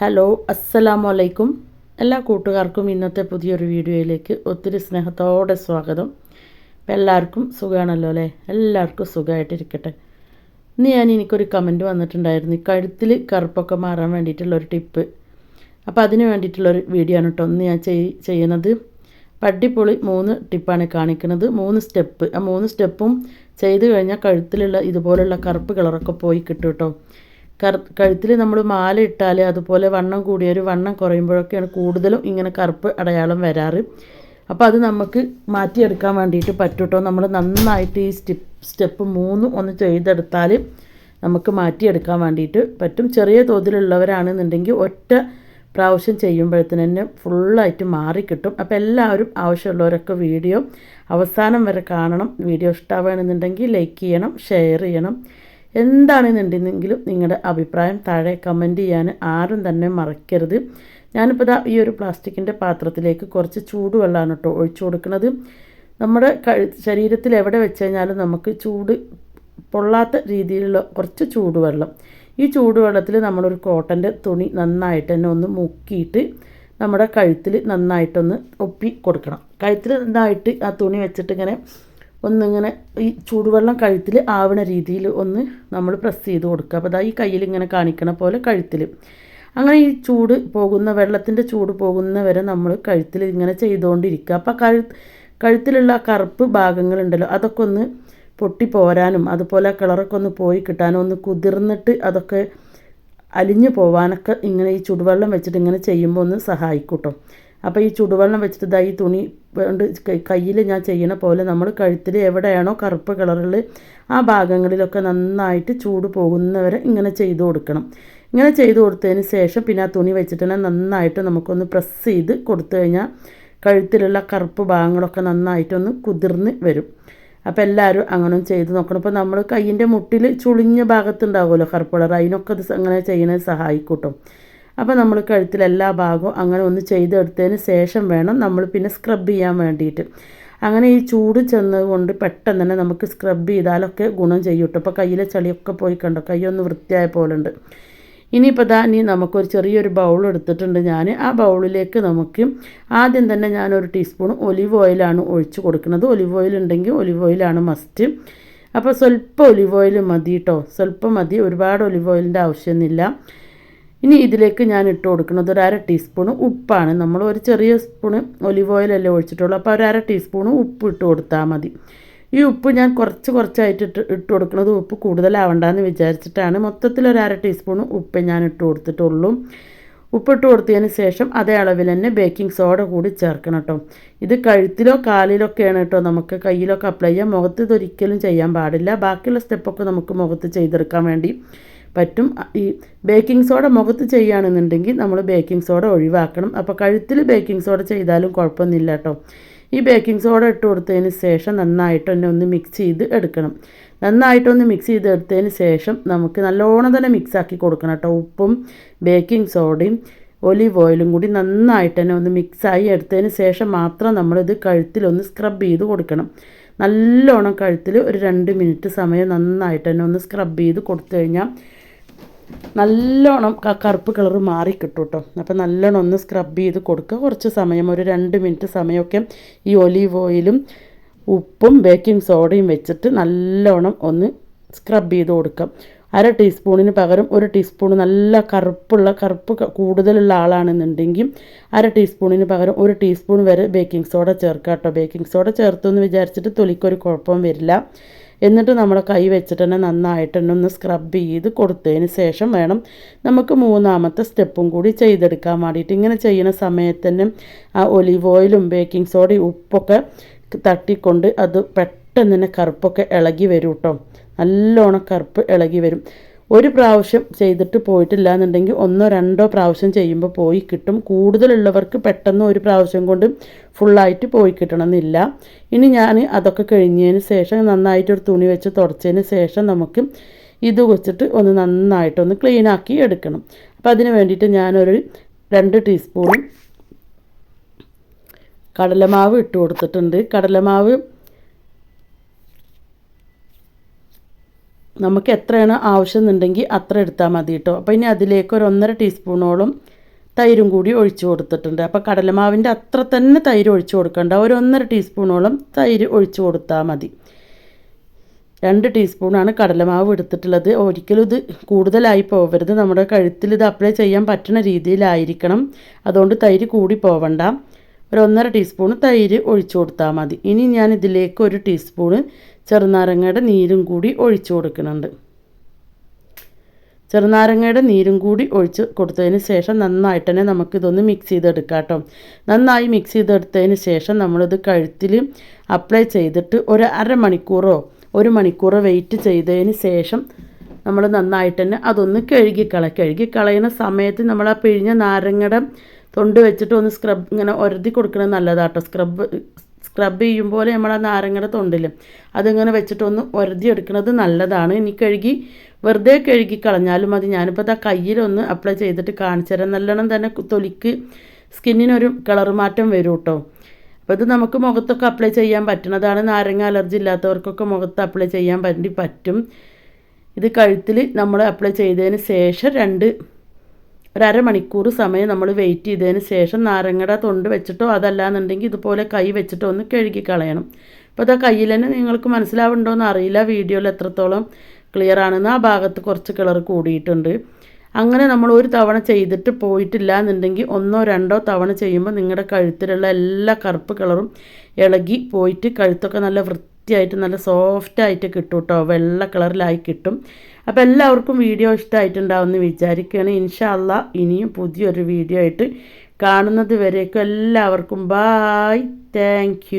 Hello അസ്സലാമു അലൈക്കും എല്ലാ കൂട്ടുകാർക്കും ഇന്നത്തെ പുതിയൊരു വീഡിയോയിലേക്ക് ഒത്തിരി സ്നേഹത്തോടെ സ്വാഗതം. അപ്പം എല്ലാവർക്കും സുഖമാണല്ലോ അല്ലേ? എല്ലാവർക്കും സുഖമായിട്ടിരിക്കട്ടെ ഇന്ന് ഞാൻ എനിക്കൊരു കമന്റ് വന്നിട്ടുണ്ടായിരുന്നു. കഴുത്തിൽ കറുപ്പൊക്കെ മാറാൻ വേണ്ടിയിട്ടുള്ളൊരു ടിപ്പ് അപ്പോൾ അതിന് വേണ്ടിയിട്ടുള്ളൊരു വീഡിയോ ആണ് കേട്ടോ ഒന്ന് ഞാൻ ചെയ് ചെയ്യുന്നത്. പട്ടിപ്പൊളി മൂന്ന് ടിപ്പാണ് കാണിക്കുന്നത്. മൂന്ന് സ്റ്റെപ്പ്. ആ മൂന്ന് സ്റ്റെപ്പും ചെയ്ത് കഴിഞ്ഞാൽ കഴുത്തിലുള്ള ഇതുപോലുള്ള കറുപ്പ് കളറൊക്കെ പോയി കിട്ടും കേട്ടോ കഴുത്തിൽ നമ്മൾ മാല ഇട്ടാൽ അതുപോലെ വണ്ണം കൂടിയൊരു വണ്ണം കുറയുമ്പോഴൊക്കെയാണ് കൂടുതലും ഇങ്ങനെ കറുപ്പ് അടയാളം വരാറ്. അപ്പോൾ അത് നമുക്ക് മാറ്റിയെടുക്കാൻ വേണ്ടിയിട്ട് പറ്റൂട്ടോ? നമ്മൾ നന്നായിട്ട് ഈ സ്റ്റെപ്പ് സ്റ്റെപ്പ് മൂന്ന് ഒന്ന് ചെയ്തെടുത്താൽ നമുക്ക് മാറ്റിയെടുക്കാൻ വേണ്ടിയിട്ട് പറ്റും. ചെറിയ തോതിലുള്ളവരാണെന്നുണ്ടെങ്കിൽ ഒറ്റ പ്രാവശ്യം ചെയ്യുമ്പോഴത്തേന് തന്നെ ഫുള്ളായിട്ട് മാറിക്കിട്ടും അപ്പോൾ എല്ലാവരും ആവശ്യമുള്ളവരൊക്കെ വീഡിയോ അവസാനം വരെ കാണണം. വീഡിയോ ഇഷ്ടമാവുകയാണെന്നുണ്ടെങ്കിൽ ലൈക്ക് ചെയ്യണം ഷെയർ ചെയ്യണം. എന്താണെന്നുണ്ടെങ്കിലും നിങ്ങളുടെ അഭിപ്രായം താഴെ കമന്റ് ചെയ്യാൻ ആരും തന്നെ മറക്കരുത്. ഞാനിപ്പോൾ ഈ ഒരു പ്ലാസ്റ്റിക്കിന്റെ പാത്രത്തിലേക്ക് കുറച്ച് ചൂടുവെള്ളമാണ് കേട്ടോ ഒഴിച്ചു കൊടുക്കുന്നത്. നമ്മുടെ ശരീരത്തിൽ എവിടെ വെച്ച് കഴിഞ്ഞാലും നമുക്ക് ചൂട് പൊള്ളാത്ത രീതിയിലുള്ള കുറച്ച് ചൂടുവെള്ളം. ഈ ചൂടുവെള്ളത്തിൽ നമ്മളൊരു കോട്ടന്റെ തുണി നന്നായിട്ട് തന്നെ ഒന്ന് മുക്കിയിട്ട് നമ്മുടെ കഴുത്തിൽ നന്നായിട്ടൊന്ന് ഒപ്പി കൊടുക്കണം. കഴുത്തിൽ നന്നായിട്ട് ആ തുണി വെച്ചിട്ട് ഇങ്ങനെ ഒന്നിങ്ങനെ ഈ ചൂടുവെള്ളം കഴുത്തിൽ ആവണ രീതിയിൽ ഒന്ന് നമ്മൾ പ്രസ് ചെയ്ത് കൊടുക്കുക. അപ്പോൾ ഈ കയ്യിൽ ഇങ്ങനെ കാണിക്കണ പോലെ കഴുത്തിൽ. അങ്ങനെ ഈ ചൂട് പോകുന്ന വെള്ളത്തിന്റെ ചൂട് പോകുന്ന വരെ നമ്മൾ കഴുത്തിൽ ഇങ്ങനെ ചെയ്തുകൊണ്ടിരിക്കുക. അപ്പോൾ കഴു കഴുത്തിലുള്ള കറുപ്പ് ഭാഗങ്ങളുണ്ടല്ലോ അതൊക്കെ ഒന്ന് പൊട്ടി പോരാനും അതുപോലെ കളറൊക്കെ ഒന്ന് പോയി കിട്ടാനും ഒന്ന് കുതിർന്നിട്ട് അതൊക്കെ അലിഞ്ഞു പോവാനൊക്കെ ഇങ്ങനെ ഈ ചുടുവെള്ളം വെച്ചിട്ട് ഇങ്ങനെ ചെയ്യുമ്പോൾ ഒന്ന് സഹായിക്കൂട്ടോ അപ്പോൾ ഈ ചുടുവെള്ളം വെച്ചിട്ട് ഇതായി തുണി കൊണ്ട് കയ്യിൽ ഞാൻ ചെയ്യണ പോലെ നമ്മൾ കഴുത്തിൽ എവിടെയാണോ കറുപ്പ് കളറിൽ ആ ഭാഗങ്ങളിലൊക്കെ നന്നായിട്ട് ചൂട് പോകുന്നവരെ ഇങ്ങനെ ചെയ്തു കൊടുക്കണം. ഇങ്ങനെ ചെയ്തു കൊടുത്തതിന് ശേഷം പിന്നെ ആ തുണി വെച്ചിട്ട് തന്നെ നന്നായിട്ട് നമുക്കൊന്ന് പ്രസ് ചെയ്ത് കൊടുത്തു കഴിഞ്ഞാൽ കഴുത്തിലുള്ള കറുപ്പ് ഭാഗങ്ങളൊക്കെ നന്നായിട്ടൊന്ന് കുതിർന്ന് വരും. അപ്പോൾ എല്ലാവരും അങ്ങനെ ചെയ്ത് നോക്കണം. ഇപ്പോൾ നമ്മൾ കയ്യിന്റെ മുട്ടിൽ ചുളിഞ്ഞ ഭാഗത്തുണ്ടാവുമല്ലോ കറുപ്പ് കളർ അതിനൊക്കെ അത് അങ്ങനെ ചെയ്യുന്നത് സഹായിക്കൂട്ടും. അപ്പോൾ നമ്മൾ കഴുത്തിൽ എല്ലാ ഭാഗവും അങ്ങനെ ഒന്ന് ചെയ്തെടുത്തതിന് ശേഷം വേണം നമ്മൾ പിന്നെ സ്ക്രബ് ചെയ്യാൻ വേണ്ടിയിട്ട്. അങ്ങനെ ഈ ചൂട് ചെന്നതുകൊണ്ട് പെട്ടെന്ന് തന്നെ നമുക്ക് സ്ക്രബ് ചെയ്താലൊക്കെ ഗുണം ചെയ്യും കേട്ടോ. അപ്പോൾ കയ്യിലെ ചളിയൊക്കെ പോയി കണ്ടോ? കൈയൊന്ന് വൃത്തിയായ പോലെ ഉണ്ട് ഇനിയിപ്പോൾ ദാ ഇനി നമുക്കൊരു ചെറിയൊരു ബൗൾ എടുത്തിട്ടുണ്ട് ഞാൻ ആ ബൗളിലേക്ക് നമുക്ക് ആദ്യം തന്നെ ഞാനൊരു ടീസ്പൂൺ ഒലിവ് ഓയിലാണ് ഒഴിച്ച് കൊടുക്കുന്നത്. ഒലിവ് ഓയിൽ ഉണ്ടെങ്കിൽ ഒലിവ് ഓയിലാണ് മസ്റ്റ് അപ്പോൾ സ്വല്പം ഒലിവ് ഓയിൽ മതി കേട്ടോ. സ്വല്പം മതി. ഒരുപാട് ഒലിവ് ഓയിലിന്റെ ആവശ്യമൊന്നുമില്ല. ഇനി ഇതിലേക്ക് ഞാൻ ഇട്ട് കൊടുക്കുന്നത് ഒരു അര ടീസ്പൂണ് ഉപ്പാണ്. നമ്മൾ ഒരു ചെറിയ സ്പൂണ് ഒലിവ് ഓയിലല്ലേ ഒഴിച്ചിട്ടുള്ളൂ. അപ്പോൾ ഒരു അര ടീസ്പൂണ് ഉപ്പ് ഇട്ട് കൊടുത്താൽ മതി. ഈ ഉപ്പ് ഞാൻ കുറച്ച് കുറച്ചായിട്ട് ഇട്ട് ഇട്ട് കൊടുക്കുന്നത് ഉപ്പ് കൂടുതലാവണ്ടെന്ന് വിചാരിച്ചിട്ടാണ്. മൊത്തത്തിൽ ഒരു അര ടീസ്പൂണ് ഉപ്പ് ഞാൻ ഇട്ട് കൊടുത്തിട്ടുള്ളൂ. ഉപ്പിട്ട് കൊടുത്തതിന് ശേഷം അതേ അളവിൽ തന്നെ ബേക്കിംഗ് സോഡ കൂടി ചേർക്കണം കേട്ടോ. ഇത് കഴുത്തിലോ കാലിലൊക്കെയാണ് കേട്ടോ നമുക്ക് കയ്യിലൊക്കെ അപ്ലൈ ചെയ്യാം. മുഖത്ത് ഇതൊരിക്കലും ചെയ്യാൻ പാടില്ല. ബാക്കിയുള്ള സ്റ്റെപ്പൊക്കെ നമുക്ക് മുഖത്ത് ചെയ്തെടുക്കാൻ വേണ്ടി പറ്റും. ഈ ബേക്കിംഗ് സോഡ മുഖത്ത് ചെയ്യുകയാണെന്നുണ്ടെങ്കിൽ നമ്മൾ ബേക്കിംഗ് സോഡ ഒഴിവാക്കണം. അപ്പോൾ കഴുത്തിൽ ബേക്കിംഗ് സോഡ ചെയ്താലും കുഴപ്പമൊന്നുമില്ല കേട്ടോ. ഈ ബേക്കിംഗ് സോഡ ഇട്ട് കൊടുത്തതിന് ശേഷം നന്നായിട്ട് തന്നെ ഒന്ന് മിക്സ് ചെയ്ത് എടുക്കണം. നന്നായിട്ടൊന്ന് മിക്സ് ചെയ്ത് എടുത്തതിന് ശേഷം നമുക്ക് നല്ലോണം തന്നെ മിക്സ് ആക്കി കൊടുക്കണം കേട്ടോ. ഉപ്പും ബേക്കിംഗ് സോഡയും ഒലിവ് ഓയിലും കൂടി നന്നായിട്ട് തന്നെ ഒന്ന് മിക്സായി എടുത്തതിന് ശേഷം മാത്രം നമ്മളിത് കഴുത്തിലൊന്ന് സ്ക്രബ് ചെയ്ത് കൊടുക്കണം. നല്ലോണം കഴുത്തിൽ ഒരു രണ്ട് മിനിറ്റ് സമയം നന്നായിട്ട് തന്നെ ഒന്ന് സ്ക്രബ് ചെയ്ത് കൊടുത്തു കഴിഞ്ഞാൽ നല്ലോണം കറുപ്പ് കളർ മാറി കിട്ടും കേട്ടോ അപ്പോൾ നല്ലോണം ഒന്ന് സ്ക്രബ് ചെയ്ത് കൊടുക്കുക കുറച്ച് സമയം ഒരു രണ്ട് മിനിറ്റ് സമയമൊക്കെ ഈ ഒലീവ് ഓയിലും ഉപ്പും ബേക്കിംഗ് സോഡയും വെച്ചിട്ട് നല്ലോണം ഒന്ന് സ്ക്രബ് ചെയ്ത് കൊടുക്കാം. അര ടീസ്പൂണിന് പകരം ഒരു ടീസ്പൂൺ നല്ല കറുപ്പുള്ള കറുപ്പ് കൂടുതലുള്ള ആളാണെന്നുണ്ടെങ്കിൽ അര ടീസ്പൂണിന് പകരം ഒരു ടീസ്പൂൺ വരെ ബേക്കിംഗ് സോഡ ചേർക്കാം കേട്ടോ ബേക്കിംഗ് സോഡ ചേർത്തു എന്ന് വിചാരിച്ചിട്ട് തൊലിക്കൊരു കുഴപ്പം വരില്ല. എന്നിട്ട് നമ്മുടെ കൈ വെച്ചിട്ട് തന്നെ നന്നായിട്ട് തന്നെ ഒന്ന് സ്ക്രബ് ചെയ്ത് കൊടുത്തതിന് ശേഷം വേണം നമുക്ക് മൂന്നാമത്തെ സ്റ്റെപ്പും കൂടി ചെയ്തെടുക്കാൻ വേണ്ടിയിട്ട്. ഇങ്ങനെ ചെയ്യുന്ന സമയത്ത് തന്നെ ആ ഒലിവ് ഓയിലും ബേക്കിംഗ് സോഡയും ഉപ്പൊക്കെ തട്ടിക്കൊണ്ട് അത് പെട്ടെന്ന് തന്നെ കറുപ്പൊക്കെ ഇളകി വരും കേട്ടോ നല്ലോണം കറുപ്പ് ഇളകി വരും. ഒരു പ്രാവശ്യം ചെയ്തിട്ട് പോയിട്ടില്ല എന്നുണ്ടെങ്കിൽ ഒന്നോ രണ്ടോ പ്രാവശ്യം ചെയ്യുമ്പോൾ പോയി കിട്ടും. കൂടുതലുള്ളവർക്ക് പെട്ടെന്ന് ഒരു പ്രാവശ്യം കൊണ്ട് ഫുള്ളായിട്ട് പോയി കിട്ടണമെന്നില്ല. ഇനി ഞാൻ അതൊക്കെ കഴിഞ്ഞതിന് ശേഷം നന്നായിട്ടൊരു തുണി വെച്ച് തുടച്ചതിന് ശേഷം നമുക്ക് ഇത് വെച്ചിട്ട് ഒന്ന് നന്നായിട്ടൊന്ന് ക്ലീനാക്കി എടുക്കണം. അപ്പോൾ അതിന് വേണ്ടിയിട്ട് ഞാനൊരു രണ്ട് ടീസ്പൂണും കടലമാവ് ഇട്ട് കൊടുത്തിട്ടുണ്ട്. കടലമാവ് നമുക്ക് എത്രയാണ് ആവശ്യം എന്നുണ്ടെങ്കിൽ അത്ര എടുത്താൽ മതി കേട്ടോ. അപ്പോൾ ഇനി അതിലേക്ക് ഒരു ഒന്നര ടീസ്പൂണോളം തൈരും കൂടി ഒഴിച്ചു കൊടുത്തിട്ടുണ്ട്. അപ്പോൾ കടലമാവിന്റെ അത്ര തന്നെ തൈര് ഒഴിച്ചു കൊടുക്കണ്ട. ഒരു ഒന്നര ടീസ്പൂണോളം തൈര് ഒഴിച്ചു കൊടുത്താൽ മതി. രണ്ട് ടീസ്പൂണാണ് കടലമാവ് എടുത്തിട്ടുള്ളത്. ഒരിക്കലും ഇത് കൂടുതലായി പോകരുത് നമ്മുടെ കഴുത്തിൽ ഇത് അപ്ലൈ ചെയ്യാൻ പറ്റുന്ന രീതിയിലായിരിക്കണം. അതുകൊണ്ട് തൈര് കൂടി പോവണ്ട. ഒരു ഒന്നര ടീസ്പൂൺ തൈര് ഒഴിച്ചു കൊടുത്താൽ മതി. ഇനി ഞാൻ ഇതിലേക്ക് ഒരു ടീസ്പൂണ് ചെറുനാരങ്ങയുടെ നീരും കൂടി ഒഴിച്ചു കൊടുക്കുന്നുണ്ട്. ചെറുനാരങ്ങയുടെ നീരും കൂടി ഒഴിച്ച് കൊടുത്തതിന് ശേഷം നന്നായിട്ട് തന്നെ നമുക്കിതൊന്ന് മിക്സ് ചെയ്തെടുക്കാം കേട്ടോ. നന്നായി മിക്സ് ചെയ്തെടുത്തതിന് ശേഷം നമ്മളിത് കഴുത്തിൽ അപ്ലൈ ചെയ്തിട്ട് ഒരു അരമണിക്കൂറോ ഒരു മണിക്കൂറോ വെയിറ്റ് ചെയ്തതിന് ശേഷം നമ്മൾ നന്നായിട്ട് തന്നെ അതൊന്ന് കഴുകിക്കള കഴുകിക്കളയുന്ന സമയത്ത് നമ്മൾ ആ പിഴിഞ്ഞ നാരങ്ങയുടെ തൊണ്ട് വെച്ചിട്ട് ഒന്ന് സ്ക്രബ് ഇങ്ങനെ ഒരതി കൊടുക്കുന്നത് നല്ലതാട്ടോ. സ്ക്രബ് സ്ക്രബ് ചെയ്യുമ്പോൾ നമ്മൾ ആ നാരങ്ങയുടെ തൊണ്ടിൽ അതിങ്ങനെ വെച്ചിട്ടൊന്ന് ഒരതി എടുക്കുന്നത് നല്ലതാണ്. ഇനി കഴുകി വെറുതെ കഴുകി കളഞ്ഞാലും മതി. ഞാനിപ്പോൾ ആ കയ്യിലൊന്ന് അപ്ലൈ ചെയ്തിട്ട് കാണിച്ചു തരാം. നല്ലോണം തന്നെ തൊലിക്ക് സ്കിന്നിനൊരു കളർ മാറ്റം വരും കേട്ടോ അപ്പോൾ ഇത് നമുക്ക് മുഖത്തൊക്കെ അപ്ലൈ ചെയ്യാൻ പറ്റുന്നതാണ് നാരങ്ങ അലർജി ഇല്ലാത്തവർക്കൊക്കെ മുഖത്ത് അപ്ലൈ ചെയ്യാൻ വേണ്ടി പറ്റും. ഇത് കഴുത്തിൽ നമ്മൾ അപ്ലൈ ചെയ്തതിന് ശേഷം രണ്ട് ഒരമണിക്കൂർ സമയം നമ്മൾ വെയിറ്റ് ചെയ്തതിന് ശേഷം നാരങ്ങയുടെ തൊണ്ട് വെച്ചിട്ടോ അതല്ലാന്നുണ്ടെങ്കിൽ ഇതുപോലെ കൈ വെച്ചിട്ടോ ഒന്ന് കഴുകി കളയണം അപ്പോൾ അത് കയ്യിൽ തന്നെ നിങ്ങൾക്ക് മനസ്സിലാവുണ്ടോ എന്ന് അറിയില്ല. വീഡിയോയിൽ എത്രത്തോളം ക്ലിയർ ആണെന്ന് ആ ഭാഗത്ത് കുറച്ച് കളർ കൂടിയിട്ടുണ്ട്. അങ്ങനെ നമ്മൾ ഒരു തവണ ചെയ്തിട്ട് പോയിട്ടില്ല എന്നുണ്ടെങ്കിൽ ഒന്നോ രണ്ടോ തവണ ചെയ്യുമ്പോൾ നിങ്ങളുടെ കഴുത്തിലുള്ള എല്ലാ കറുപ്പ് കളറും ഇളകി പോയിട്ട് കഴുത്തൊക്കെ നല്ല വൃത്തിയായിട്ട് നല്ല സോഫ്റ്റായിട്ട് കിട്ടും കേട്ടോ വെള്ള കളറിലായി കിട്ടും. അപ്പോൾ എല്ലാവർക്കും വീഡിയോ ഇഷ്ടമായിട്ടുണ്ടാവുമെന്ന് വിചാരിക്കുകയാണ്. ഇൻഷാല്ല ഇനിയും പുതിയൊരു വീഡിയോ ആയിട്ട് കാണുന്നത് വരേക്കും എല്ലാവർക്കും. Bye thank